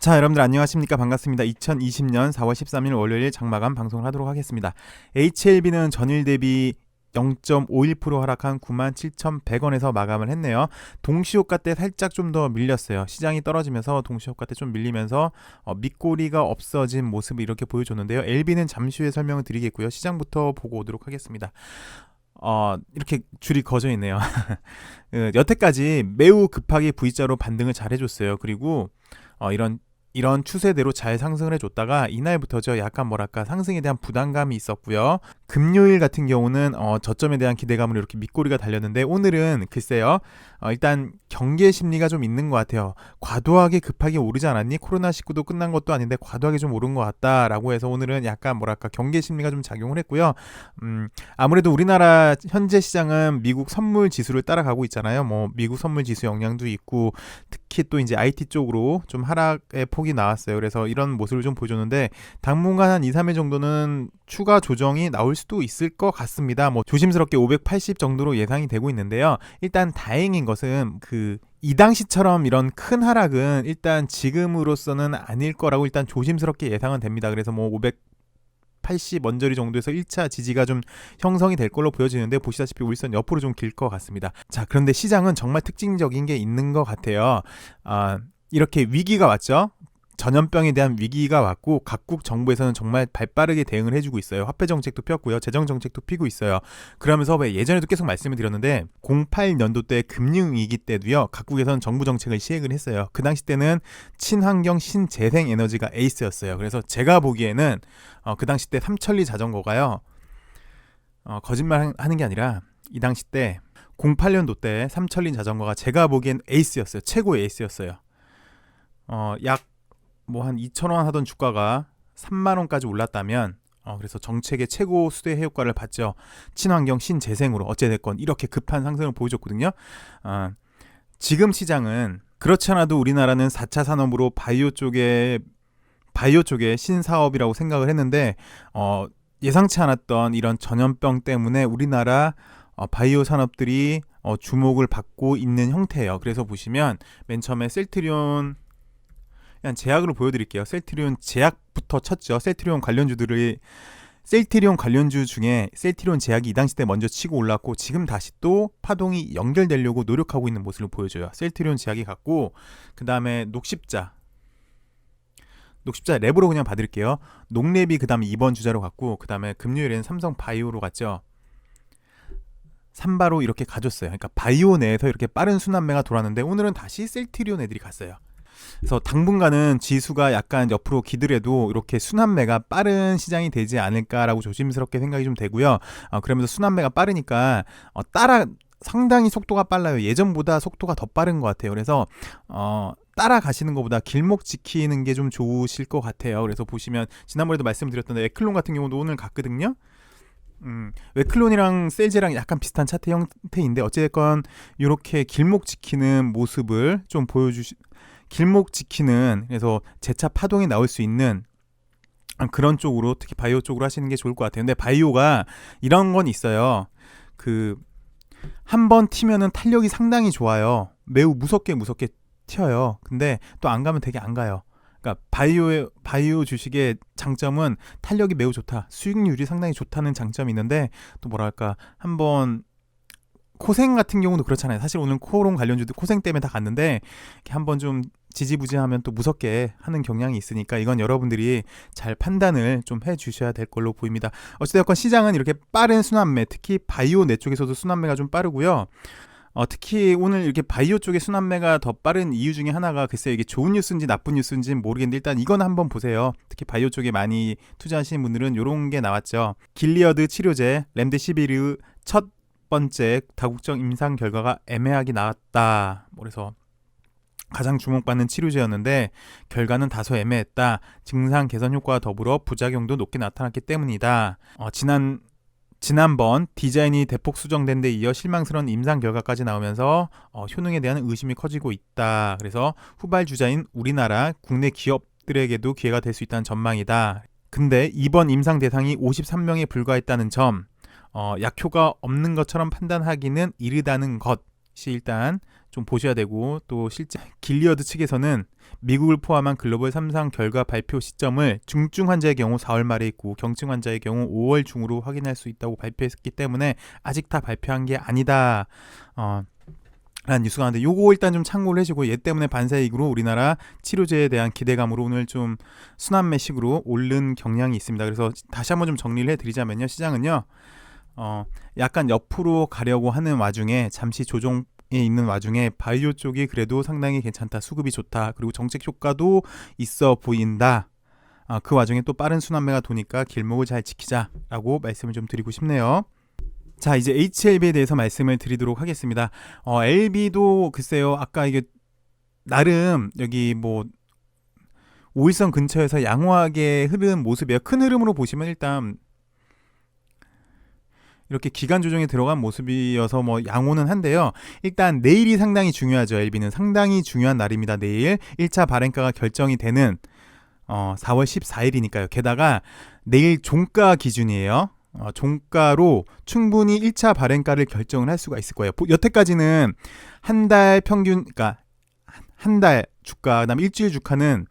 자, 여러분들 안녕하십니까? 반갑습니다. 2020년 4월 13일 월요일 장마감 방송을 하도록 하겠습니다. HLB는 전일 대비 0.51% 하락한 97,100원에서 마감을 했네요. 동시호가 때 살짝 좀 더 밀렸어요. 시장이 떨어지면서 동시호가 때좀 밀리면서 어, 밑꼬리가 없어진 모습을 이렇게 보여줬는데요. LB는 잠시 후에 설명을 드리겠고요. 시장부터 보고 오도록 하겠습니다. 어, 이렇게 줄이 거져 있네요. 그, 여태까지 매우 급하게 V자로 반등을 잘 해줬어요. 그리고 어, 이런 이런 추세대로 잘 상승을 해줬다가 이날부터죠. 약간 뭐랄까 상승에 대한 부담감이 있었고요. 금요일 같은 경우는 어, 저점에 대한 기대감으로 이렇게 밑꼬리가 달렸는데 오늘은 글쎄요 어, 일단 경계 심리가 좀 있는 것 같아요. 과도하게 급하게 오르지 않았니? 코로나 19도 끝난 것도 아닌데 과도하게 좀 오른 것 같다라고 해서 오늘은 약간 뭐랄까 경계 심리가 좀 작용을 했고요. 음, 아무래도 우리나라 현재 시장은 미국 선물 지수를 따라가고 있잖아요. 뭐 미국 선물 지수 영향도 있고 특히 또 이제 IT 쪽으로 좀 하락의 폭이 나왔어요. 그래서 이런 모습을 좀 보여줬는데 당분간 한 2, 3일 정도는 추가 조정이 나올 수도 있을 것 같습니다. 뭐 조심스럽게 580 정도로 예상이 되고 있는데요. 일단 다행인 것은 그 이 당시처럼 이런 큰 하락은 일단 지금으로서는 아닐 거라고 일단 조심스럽게 예상은 됩니다. 그래서 뭐 500, 80 언저리 정도에서 1차 지지가 좀 형성이 될 걸로 보여지는데 보시다시피 울선 옆으로 좀 길 것 같습니다. 자, 그런데 시장은 정말 특징적인 게 있는 것 같아요. 아, 이렇게 위기가 왔죠. 전염병에 대한 위기가 왔고 각국 정부에서는 정말 발빠르게 대응을 해주고 있어요. 화폐 정책도 폈고요. 재정 정책도 피고 있어요. 그러면서 왜 예전에도 계속 말씀을 드렸는데 08년도 때 금융 위기 때도요. 각국에서는 정부 정책을 시행을 했어요. 그 당시 때는 친환경 신재생 에너지가 에이스였어요. 그래서 제가 보기에는 어, 그 당시 때 삼천리 자전거가요. 어, 거짓말 하는 게 아니라 이 당시 때 08년도 때 삼천리 자전거가 제가 보기엔 에이스였어요. 최고 에이스였어요. 어, 약 뭐 한 2천 원 하던 주가가 3만 원까지 올랐다면 어, 그래서 정책의 최고 수대 효과를 봤죠. 친환경 신재생으로 어찌됐건 이렇게 급한 상승을 보여줬거든요. 어, 지금 시장은 그렇지 않아도 우리나라는 4차 산업으로 바이오 쪽에 바이오 쪽에 신사업이라고 생각을 했는데 어, 예상치 않았던 이런 전염병 때문에 우리나라 어, 바이오 산업들이 어, 주목을 받고 있는 형태예요. 그래서 보시면 맨 처음에 셀트리온 그냥 제약으로 보여드릴게요. 셀트리온 제약부터 쳤죠. 셀트리온 관련주들이 셀트리온 관련주 중에 셀트리온 제약이 이 당시 때 먼저 치고 올랐고 지금 다시 또 파동이 연결되려고 노력하고 있는 모습을 보여줘요. 셀트리온 제약이 갔고 그 다음에 녹십자 녹십자 랩으로 그냥 받을게요. 녹랩이 그 다음에 2번 주자로 갔고 그 다음에 금요일에는 삼성 바이오로 갔죠. 삼바로 이렇게 가줬어요. 그러니까 바이오 내에서 이렇게 빠른 순환매가 돌았는데 오늘은 다시 셀트리온 애들이 갔어요. 그래서 당분간은 지수가 약간 옆으로 기더라도 이렇게 순환매가 빠른 시장이 되지 않을까라고 조심스럽게 생각이 좀 되고요. 어, 그러면서 순환매가 빠르니까 어, 따라 상당히 속도가 빨라요. 예전보다 속도가 더 빠른 것 같아요. 그래서 어, 따라가시는 것보다 길목 지키는 게 좀 좋으실 것 같아요. 그래서 보시면 지난번에도 말씀드렸던 에클론 같은 경우도 오늘 갔거든요. 음, 웨클론이랑 셀즈랑 약간 비슷한 차트 형태인데 어쨌건 이렇게 길목 지키는 모습을 좀 보여주시 길목 지키는 그래서 재차 파동이 나올 수 있는 그런 쪽으로 특히 바이오 쪽으로 하시는 게 좋을 것 같아요. 근데 바이오가 이런 건 있어요. 그 한 번 튀면은 탄력이 상당히 좋아요. 매우 무섭게 무섭게 튀어요. 근데 또 안 가면 되게 안 가요. 그러니까 바이오 바이오 주식의 장점은 탄력이 매우 좋다. 수익률이 상당히 좋다는 장점이 있는데 또 뭐랄까 한번 코생 같은 경우도 그렇잖아요. 사실 오늘 코롱 관련주도 코생 때문에 다 갔는데 한번 좀 지지부진하면 또 무섭게 하는 경향이 있으니까 이건 여러분들이 잘 판단을 좀 해 주셔야 될 걸로 보입니다. 어찌되건 시장은 이렇게 빠른 순환매, 특히 바이오 내 쪽에서도 순환매가 좀 빠르고요. 어, 특히 오늘 이렇게 바이오 쪽의 순환매가 더 빠른 이유 중에 하나가 글쎄 이게 좋은 뉴스인지 나쁜 뉴스인지는 모르겠는데 일단 이건 한번 보세요. 특히 바이오 쪽에 많이 투자하시는 분들은 이런 게 나왔죠. 길리어드 치료제 렘데시비르 첫 번째 다국적 임상 결과가 애매하게 나왔다. 그래서 가장 주목받는 치료제였는데 결과는 다소 애매했다. 증상 개선 효과와 더불어 부작용도 높게 나타났기 때문이다. 어, 지난 지난번 디자인이 대폭 수정된 데 이어 실망스러운 임상 결과까지 나오면서 어, 효능에 대한 의심이 커지고 있다. 그래서 후발 주자인 우리나라 국내 기업들에게도 기회가 될 수 있다는 전망이다. 근데 이번 임상 대상이 53명에 불과했다는 점, 어, 약효가 없는 것처럼 판단하기는 이르다는 것이 일단 좀 보셔야 되고 또 실제 길리어드 측에서는 미국을 포함한 글로벌 3상 결과 발표 시점을 중증 환자의 경우 4월 말에 있고 경증 환자의 경우 5월 중으로 확인할 수 있다고 발표했기 때문에 아직 다 발표한 게 아니다. 어, 라는 뉴스가 나는데 요거 일단 좀 참고를 해주고 얘 때문에 반사이익으로 우리나라 치료제에 대한 기대감으로 오늘 좀 순환매식으로 오른 경향이 있습니다. 그래서 다시 한번 좀 정리를 해드리자면요. 시장은요. 어, 약간 옆으로 가려고 하는 와중에 잠시 조정에 있는 와중에 바이오 쪽이 그래도 상당히 괜찮다. 수급이 좋다. 그리고 정책 효과도 있어 보인다. 아, 그 와중에 또 빠른 순환매가 도니까 길목을 잘 지키자라고 말씀을 좀 드리고 싶네요. 자, 이제 HLB에 대해서 말씀을 드리도록 하겠습니다. 어, LB도 글쎄요, 아까 이게 나름 여기 뭐 5일선 근처에서 양호하게 흐른 모습이에요. 큰 흐름으로 보시면 일단 이렇게 기간 조정에 들어간 모습이어서 뭐 양호는 한데요. 일단 내일이 상당히 중요하죠. LB는 상당히 중요한 날입니다. 내일 1차 발행가가 결정이 되는 어, 4월 14일이니까요. 게다가 내일 종가 기준이에요. 어, 종가로 충분히 1차 발행가를 결정을 할 수가 있을 거예요. 보- 여태까지는 한 달 평균, 그러니까 한 달 주가, 그다음 일주일 주가는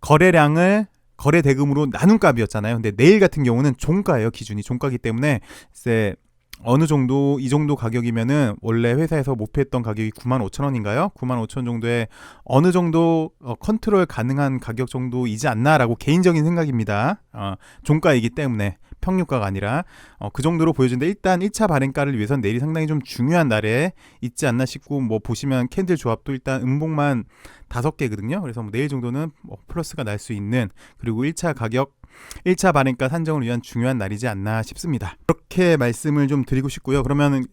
거래량을 거래 대금으로 나눈 값이었잖아요. 근데 내일 같은 경우는 종가예요, 기준이 종가기 때문에 이제 어느 정도 이 정도 가격이면은 원래 회사에서 목표했던 가격이 9만 5천 원인가요? 9만 5천 정도에 어느 정도 어, 컨트롤 가능한 가격 정도이지 않나라고 개인적인 생각입니다. 어, 종가이기 때문에 평유가가 아니라 어, 그 정도로 보여지는데 일단 1차 발행가를 위해서는 내일이 상당히 좀 중요한 날에 있지 않나 싶고 뭐 보시면 캔들 조합도 일단 음봉만 다섯 개거든요. 그래서 뭐 내일 정도는 뭐 플러스가 날 수 있는 그리고 1차 가격 1차 발행가 산정을 위한 중요한 날이지 않나 싶습니다. 그렇게 말씀을 좀 드리고 싶고요. 그러면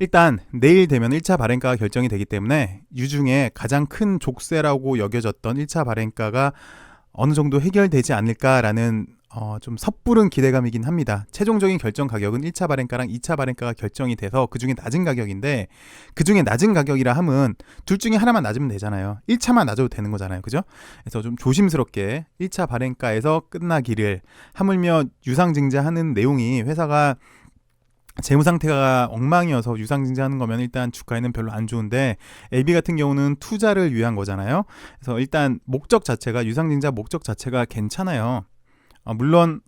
일단 내일 되면 1차 발행가가 결정이 되기 때문에 유중에 가장 큰 족쇄라고 여겨졌던 1차 발행가가 어느 정도 해결되지 않을까라는 어, 좀 섣부른 기대감이긴 합니다. 최종적인 결정 가격은 1차 발행가랑 2차 발행가가 결정이 돼서 그 중에 낮은 가격인데 그 중에 낮은 가격이라 함은 둘 중에 하나만 낮으면 되잖아요. 1차만 낮아도 되는 거잖아요. 그죠? 그래서 좀 조심스럽게 1차 발행가에서 끝나기를 하물며 유상증자하는 내용이 회사가 재무 상태가 엉망이어서 유상증자하는 거면 일단 주가에는 별로 안 좋은데 LB 같은 경우는 투자를 위한 거잖아요. 그래서 일단 목적 자체가 유상증자 목적 자체가 괜찮아요. 아, 물론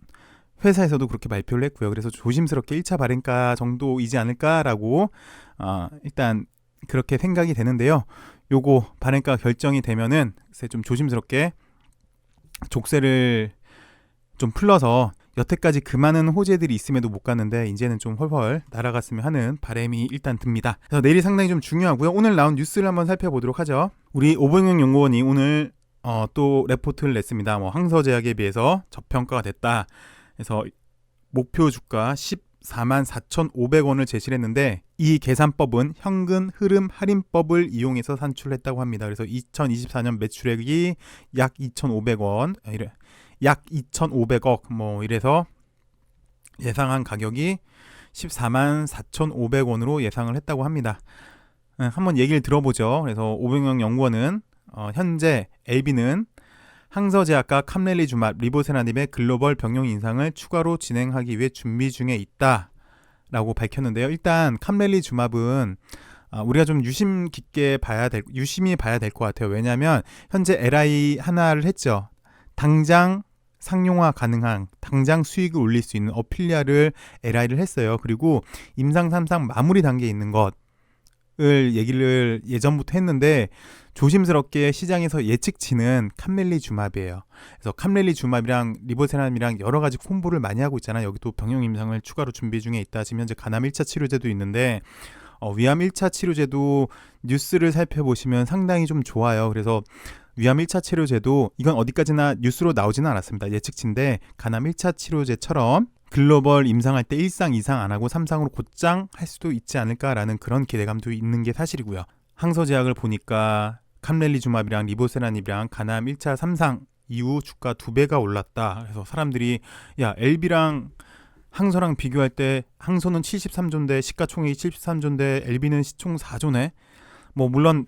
회사에서도 그렇게 발표를 했고요. 그래서 조심스럽게 1차 발행가 정도이지 않을까라고 어, 일단 그렇게 생각이 되는데요. 요거 발행가 결정이 되면은 좀 조심스럽게 족쇄를 좀 풀러서 여태까지 그 많은 호재들이 있음에도 못 갔는데 이제는 좀 헐헐 날아갔으면 하는 바람이 일단 듭니다. 그래서 내일이 상당히 좀 중요하고요. 오늘 나온 뉴스를 한번 살펴보도록 하죠. 우리 오봉영 연구원이 오늘 어, 또 레포트를 냈습니다. 뭐 항서제약에 비해서 저평가가 됐다. 그래서 목표 주가 14만 4,500원을 제시를 했는데 이 계산법은 현금 흐름 할인법을 이용해서 산출했다고 합니다. 그래서 2024년 매출액이 약 2,500원 이래 약 2,500억 뭐 이래서 예상한 가격이 14만 4,500원으로 예상을 했다고 합니다. 네, 한번 얘기를 들어보죠. 그래서 오병영 연구원은 어, 현재 LB는 항서제약과 캄렐리주맙, 리보세라닙의 글로벌 병용 인상을 추가로 진행하기 위해 준비 중에 있다라고 밝혔는데요. 일단 캄렐리주맙은 아, 우리가 좀 유심 깊게 봐야 될 유심히 봐야 될 것 같아요. 왜냐하면 현재 LI 하나를 했죠. 당장 상용화 가능한 당장 수익을 올릴 수 있는 어필리아를 LI를 했어요. 그리고 임상 3상 마무리 단계에 있는 것 을 얘기를 예전부터 했는데 조심스럽게 시장에서 예측치는 캄렐리 주맙이에요. 그래서 캄렐리 주맙이랑 리보세람이랑 여러 가지 콤보를 많이 하고 있잖아요. 여기 또 병용 임상을 추가로 준비 중에 있다. 지금 현재 간암 1차 치료제도 있는데 어, 위암 1차 치료제도 뉴스를 살펴보시면 상당히 좀 좋아요. 그래서 위암 1차 치료제도 이건 어디까지나 뉴스로 나오지는 않았습니다. 예측치인데 간암 1차 치료제처럼 글로벌 임상할 때 1상, 2상 안 하고 3상으로 곧장 할 수도 있지 않을까라는 그런 기대감도 있는 게 사실이고요. 항서제약을 보니까 캄렐리주맙이랑 리보세라닙이랑 간암 1차, 3상 이후 주가 두 배가 올랐다. 그래서 사람들이 야 LB랑 항서랑 비교할 때 항서는 73조인데 시가총액이 73조인데 LB는 시총 4조네. 뭐 물론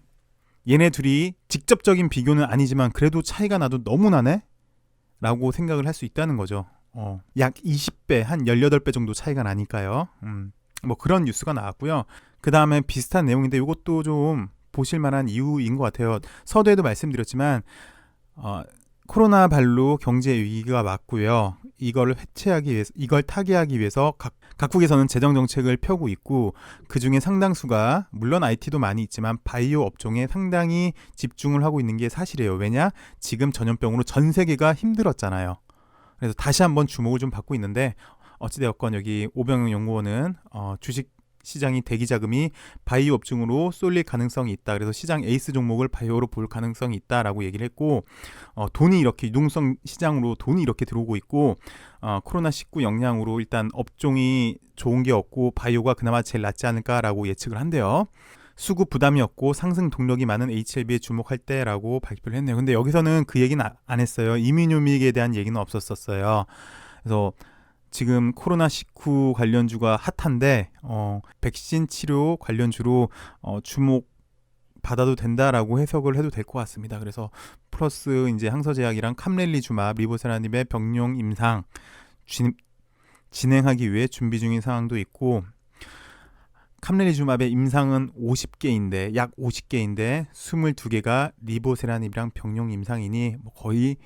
얘네 둘이 직접적인 비교는 아니지만 그래도 차이가 나도 너무 나네? 라고 생각을 할 수 있다는 거죠. 어, 약 20배, 한 18배 정도 차이가 나니까요. 음, 뭐 그런 뉴스가 나왔고요. 그 다음에 비슷한 내용인데 이것도 좀 보실 만한 이유인 것 같아요. 서두에도 말씀드렸지만 어, 코로나 발로 경제 위기가 왔고요. 이걸 해체하기 위해서 이걸 타개하기 위해서 각, 각국에서는 재정 정책을 펴고 있고 그 중에 상당수가 물론 IT도 많이 있지만 바이오 업종에 상당히 집중을 하고 있는 게 사실이에요. 왜냐? 지금 전염병으로 전 세계가 힘들었잖아요. 그래서 다시 한번 주목을 좀 받고 있는데 어찌되었건 여기 오병영 연구원은 어, 주식 시장이 대기 자금이 바이오 업종으로 쏠릴 가능성이 있다. 그래서 시장 에이스 종목을 바이오로 볼 가능성이 있다라고 얘기를 했고 어, 돈이 이렇게 유동성 시장으로 돈이 이렇게 들어오고 있고 어, 코로나 19 영향으로 일단 업종이 좋은 게 없고 바이오가 그나마 제일 낫지 않을까라고 예측을 한대요. 수급 부담이 없고 상승 동력이 많은 HLB에 주목할 때라고 발표를 했네요. 근데 여기서는 그 얘기는 아- 안 했어요. 이민유믹에 대한 얘기는 없었었어요. 그래서 지금 코로나 19 관련주가 핫한데 어, 백신 치료 관련주로 어, 주목 받아도 된다라고 해석을 해도 될 것 같습니다. 그래서 플러스 이제 항서제약이랑 캄렐리주맙 리보세라닙의 병용 임상 진, 진행하기 위해 준비 중인 상황도 있고 캄렐리주맙의 임상은 50개인데 약 50개인데 22개가 리보세라닙이랑 병용 임상이니 뭐 거의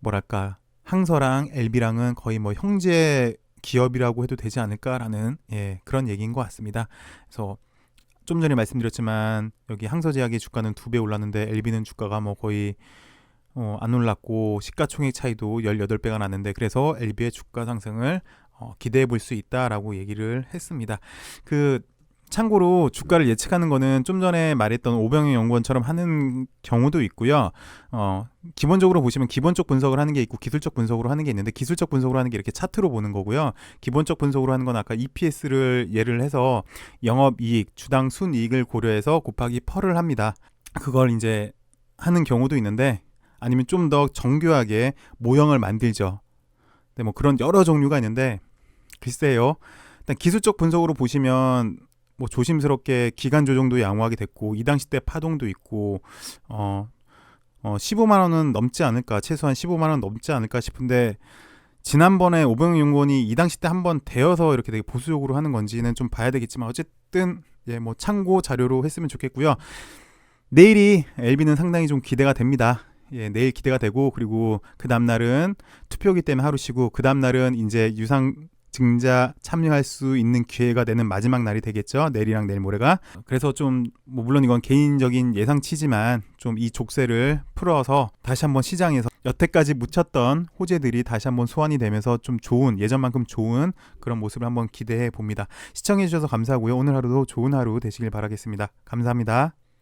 뭐랄까 항서랑 엘비랑은 거의 뭐 형제 기업이라고 해도 되지 않을까라는 예, 그런 얘기인 것 같습니다. 그래서 좀 전에 말씀드렸지만 여기 항서제약의 주가는 두 배 올랐는데 엘비는 주가가 뭐 거의 어, 안 올랐고 시가총액 차이도 18배가 났는데 그래서 엘비의 주가 상승을 어, 기대해 볼 수 있다라고 얘기를 했습니다. 그 참고로 주가를 예측하는 거는 좀 전에 말했던 오병영 연구원처럼 하는 경우도 있고요. 어, 기본적으로 보시면 기본적 분석을 하는 게 있고 기술적 분석으로 하는 게 있는데 기술적 분석으로 하는 게 이렇게 차트로 보는 거고요. 기본적 분석으로 하는 건 아까 EPS를 예를 해서 영업 이익, 주당 순이익을 고려해서 곱하기 펄을 합니다. 그걸 이제 하는 경우도 있는데 아니면 좀 더 정교하게 모형을 만들죠. 근데 뭐 그런 여러 종류가 있는데 글쎄요. 일단 기술적 분석으로 보시면 뭐 조심스럽게 기간 조정도 양호하게 됐고 이 당시 때 파동도 있고 어, 어 15만 원은 넘지 않을까 최소한 15만 원 넘지 않을까 싶은데 지난번에 오병영 연구원이 이 당시 때 한번 되어서 이렇게 되게 보수적으로 하는 건지는 좀 봐야 되겠지만 어쨌든 예 뭐 참고 자료로 했으면 좋겠고요. 내일이 엘비는 상당히 좀 기대가 됩니다. 예, 내일 기대가 되고 그리고 그 다음 날은 투표기 때문에 하루 쉬고 그 다음 날은 이제 유상 증자 참여할 수 있는 기회가 되는 마지막 날이 되겠죠. 내일이랑 내일 모레가. 그래서 좀 뭐 물론 이건 개인적인 예상치지만 좀 이 족쇄를 풀어서 다시 한번 시장에서 여태까지 묻혔던 호재들이 다시 한번 소환이 되면서 좀 좋은 예전만큼 좋은 그런 모습을 한번 기대해 봅니다. 시청해 주셔서 감사하고요. 오늘 하루도 좋은 하루 되시길 바라겠습니다. 감사합니다.